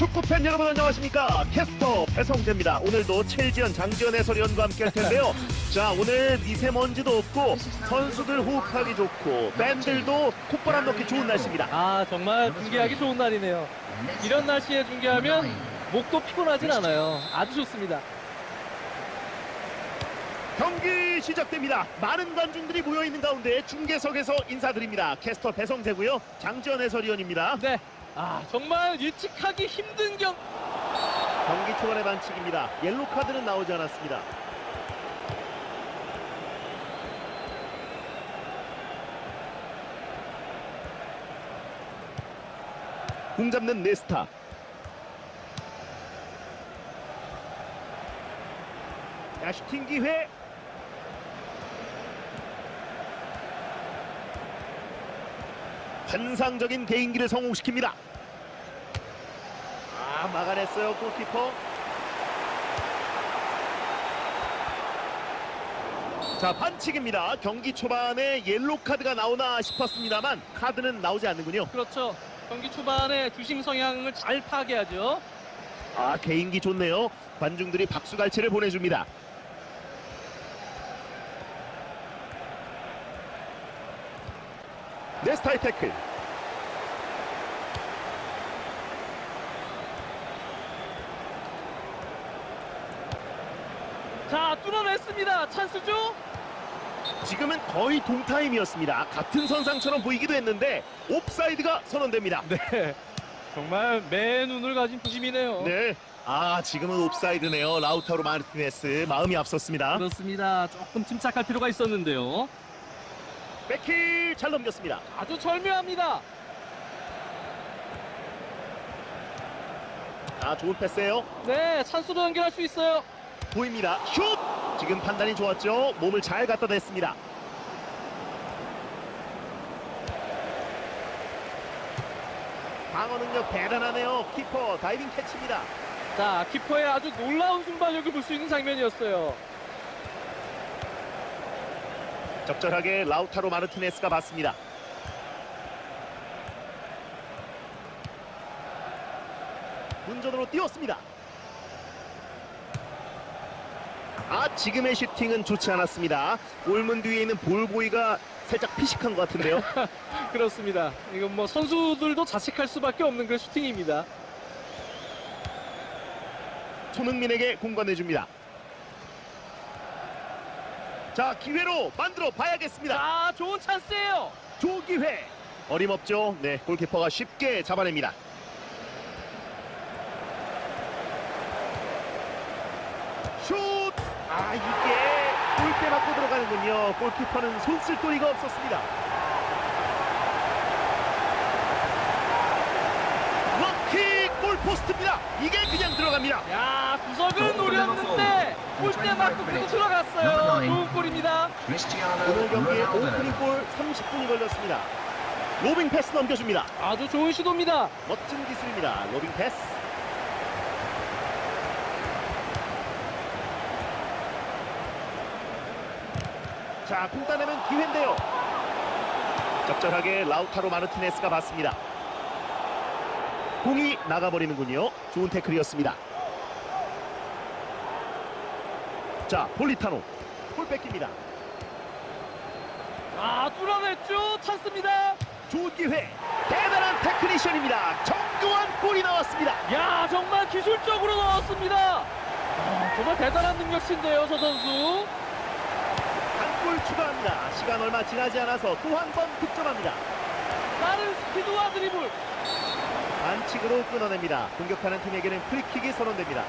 축구팬 여러분 안녕하십니까 캐스터 배성재입니다 오늘도 첼지연 장지연 해설위원과 함께 할 텐데요 자 오늘 미세먼지도 없고 선수들 호흡하기 좋고 팬들도 콧바람 넣기 좋은 날씨입니다 아 정말 중계하기 좋은 날이네요. 이런 날씨에 중계하면 목도 피곤하진 않아요. 아주 좋습니다. 경기 시작됩니다 많은 관중들이 모여있는 가운데 중계석에서 인사드립니다 캐스터 배성재고요 장지연 해설위원입니다 네. 아 정말 예측하기 힘든 경. 경기 초반의 반칙입니다. 옐로 카드는 나오지 않았습니다. 공 잡는 네스타. 야 슈팅 기회. 환상적인 개인기를 성공시킵니다. 아 막아냈어요 골키퍼. 자 반칙입니다. 경기 초반에 옐로 카드가 나오나 싶었습니다만 카드는 나오지 않는군요. 그렇죠. 경기 초반에 주심 성향을 잘 파악해야죠. 아 개인기 좋네요. 관중들이 박수갈채를 보내줍니다. 네스타의 태클 자 뚫어냈습니다. 찬스죠? 지금은 거의 동타임이었습니다 같은 선상처럼 보이기도 했는데 옵사이드가 선언됩니다 네. 정말 매 눈을 가진 부심이네요. 네. 아 지금은 옵사이드네요 라우타로 마르티네스 마음이 앞섰습니다 그렇습니다. 조금 침착할 필요가 있었는데요. 백힐 잘 넘겼습니다 아주 절묘합니다. 아 좋은 패스예요 네, 찬스로 연결할 수 있어요. 보입니다 슛 지금 판단이 좋았죠. 몸을 잘 갖다 댔습니다. 방어 능력 대단하네요. 키퍼 다이빙 캐치입니다. 자, 키퍼의 아주 놀라운 순발력을 볼 수 있는 장면이었어요. 적절하게 라우타로 마르티네스가 받습니다. 문전으로 띄웠습니다 아 지금의 슈팅은 좋지 않았습니다. 골문 뒤에 있는 볼보이가 살짝 피식한 것 같은데요. 그렇습니다. 이건 뭐 선수들도 자책할 수밖에 없는 그런 슈팅입니다. 손흥민에게 공간해줍니다. 자 기회로 만들어 봐야겠습니다. 자, 좋은 찬스예요. 조기회. 어림없죠? 네 골키퍼가 쉽게 잡아냅니다. 슛 아 이게 골대 맞고 들어가는군요 골키퍼는 손쓸 도리가 없었습니다 럭킥 골포스트입니다 이게 그냥 들어갑니다 야, 구석을 노렸는데 골대 맞고 그대로 들어갔어요. 좋은 골입니다. 오늘 경기에 오프닝 골 30분이 걸렸습니다 로빙 패스 넘겨줍니다 아주 좋은 시도입니다. 멋진 기술입니다. 로빙 패스. 자, 공 따내면 기회인데요. 적절하게 라우타로 마르티네스가 받습니다. 공이 나가버리는군요. 좋은 태클이었습니다. 자, 폴리타노. 폴 뺏깁니다. 아, 뚫어냈죠. 찬스입니다. 좋은 기회. 대단한 테크니션입니다. 정교한 골이 나왔습니다. 야, 정말 기술적으로 넣었습니다. 아, 정말 대단한 능력치인데요, 저 선수. 한골 추가합니다. 시간 얼마 지나지 않아서 또 한 번 득점합니다. 빠른 스피드와 드리블. 반칙으로 끊어냅니다. 공격하는 팀에게는 프리킥이 선언됩니다.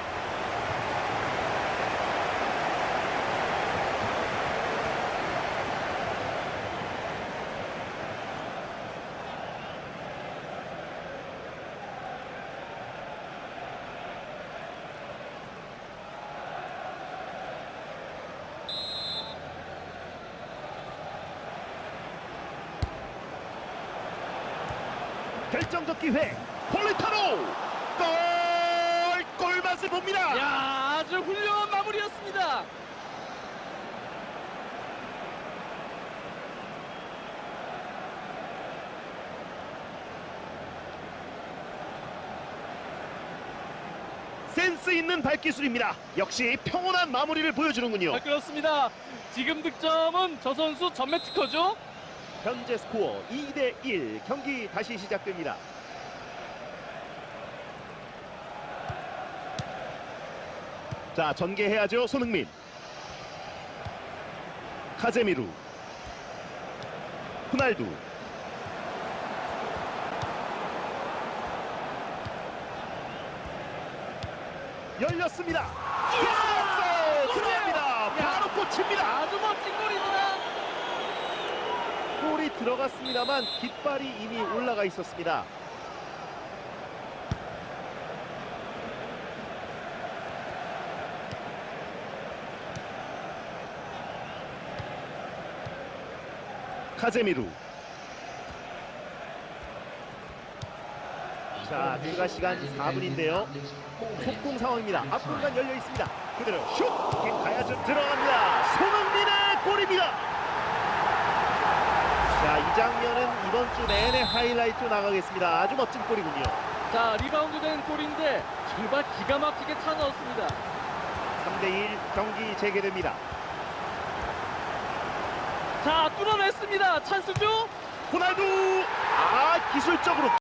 결정적 기회 폴리타노 골 골맛을 봅니다. 야, 아주 훌륭한 마무리였습니다. 센스 있는 발기술입니다. 역시 평온한 마무리를 보여주는군요. 아, 그렇습니다. 지금 득점은 저 선수 전매 특허죠. 현재 스코어 2대 1 경기 다시 시작됩니다. 자 전개해야죠 손흥민 카제미루 호날두 열렸습니다. 들어갔어요. 들어갑니다. 바로 꽂힙니다. 아주 멋진 골입니다. 골이 들어갔습니다만 깃발이 이미 올라가 있었습니다. 카제미루. 자, 추가 시간 4분인데요. 속공 상황입니다. 앞공간 열려 있습니다. 그대로 슛! 킥 가야죠. 들어갑니다. 손흥민의 골입니다. 이 장면은 이번 주 내내 하이라이트로 나가겠습니다. 아주 멋진 골이군요. 자, 리바운드 된 골인데 정말 기가 막히게 차 넣었습니다. 3대1 경기 재개됩니다. 자, 뚫어냈습니다. 찬스죠? 호날두! 아, 기술적으로